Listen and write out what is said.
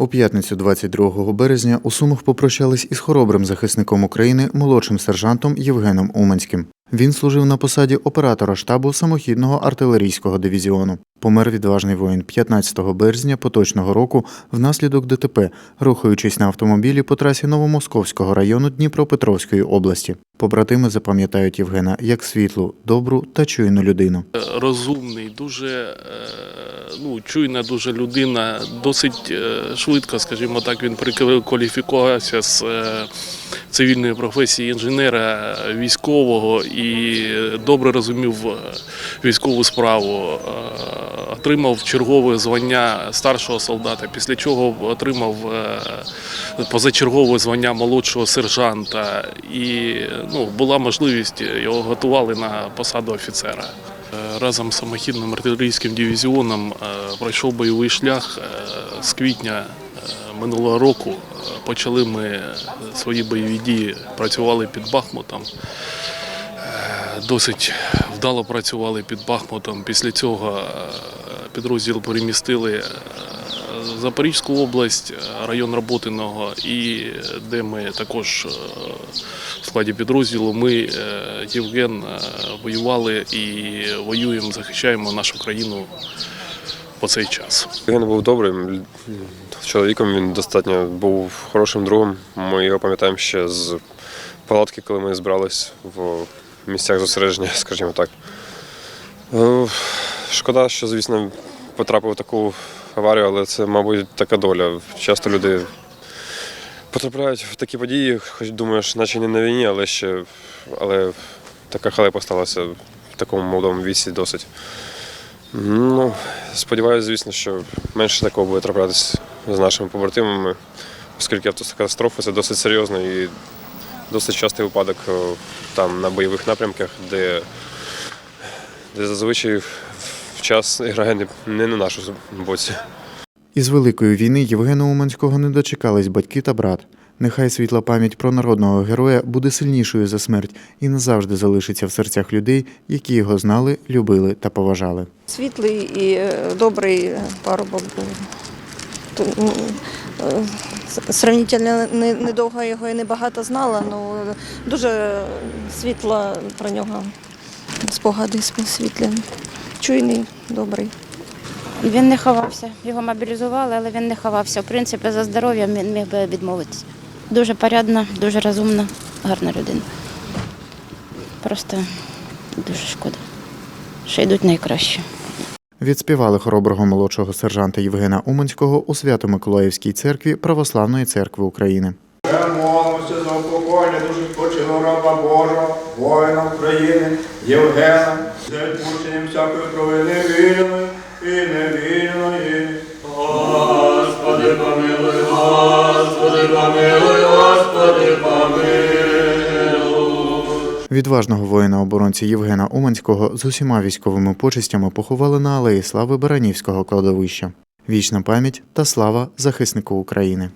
У п'ятницю 22 березня у Сумах попрощались із хоробрим захисником України молодшим сержантом Євгеном Уманським. Він служив на посаді оператора штабу самохідного артилерійського дивізіону. Помер відважний воїн 15 березня поточного року внаслідок ДТП, рухаючись на автомобілі по трасі Новомосковського району Дніпропетровської області. Побратими запам'ятають Євгена як світлу, добру та чуйну людину. розумний, дуже е, ну, чуйна дуже людина, досить е, швидко, скажімо так, він перекваліфікувався з е, цивільної професії інженера військового і добре розумів е, військову справу. Е, Отримав чергове звання старшого солдата, після чого отримав е, позачергове звання молодшого сержанта, і ну, була можливість його готували на посаду офіцера. Е, Разом з самохідним артилерійським дивізіоном е, пройшов бойовий шлях е, з квітня е, минулого року. Е, Почали ми свої бойові дії, працювали під Бахмутом. Е, Досить вдало працювали під Бахмутом. Після цього е, підрозділ перемістили е, Запорізьку область, район Роботиного, і де ми також е, в складі підрозділу ми, е, Євген, е, воювали і воюємо, захищаємо нашу країну по цей час. Він був добрим чоловіком, він достатньо був хорошим другом. Ми його пам'ятаємо ще з палатки, коли ми збирались в місцях зосередження, скажімо так. Шкода, що, звісно, потрапив в таку аварію, але це, мабуть, така доля. Часто люди потрапляють в такі події, хоч думаєш, наче не на війні, але ще але така халепа сталася в такому молодому віці досить. Ну, сподіваюся, звісно, що менше такого буде траплятися з нашими побратимами, оскільки автокатастрофа це досить серйозно і досить частий випадок там на бойових напрямках, де, де зазвичай в час грає не, не на нашу боці. Із Великої війни Євгена Уманського не дочекались батьки та брат. Нехай світла пам'ять про народного героя буде сильнішою за смерть і назавжди залишиться в серцях людей, які його знали, любили та поважали. Світлий і е, добрий парубок був. Е, Сравнительно не- недовго його і небагато знала, але дуже світла про нього спогади світлі. Чуйний, добрий. Він не ховався. Його мобілізували, але він не ховався. В принципі, за здоров'ям він міг би відмовитися. Дуже порядна, дуже розумна, гарна людина. Просто дуже шкода, що йдуть найкраще. Відспівали хороброго молодшого сержанта Євгена Уманського у Свято-Миколаївській церкві Православної церкви України. Молимося за упокоєння душі спочилого раба Божого, воїна України, Євгена, за відпущенням всякої провини вільної і невільної. Господи, помилуй, Господи, помилуй, Господи, помилуй. Відважного воїна-оборонця Євгена Уманського з усіма військовими почестями поховали на алеї слави Баранівського кладовища. Вічна пам'ять та слава захиснику України.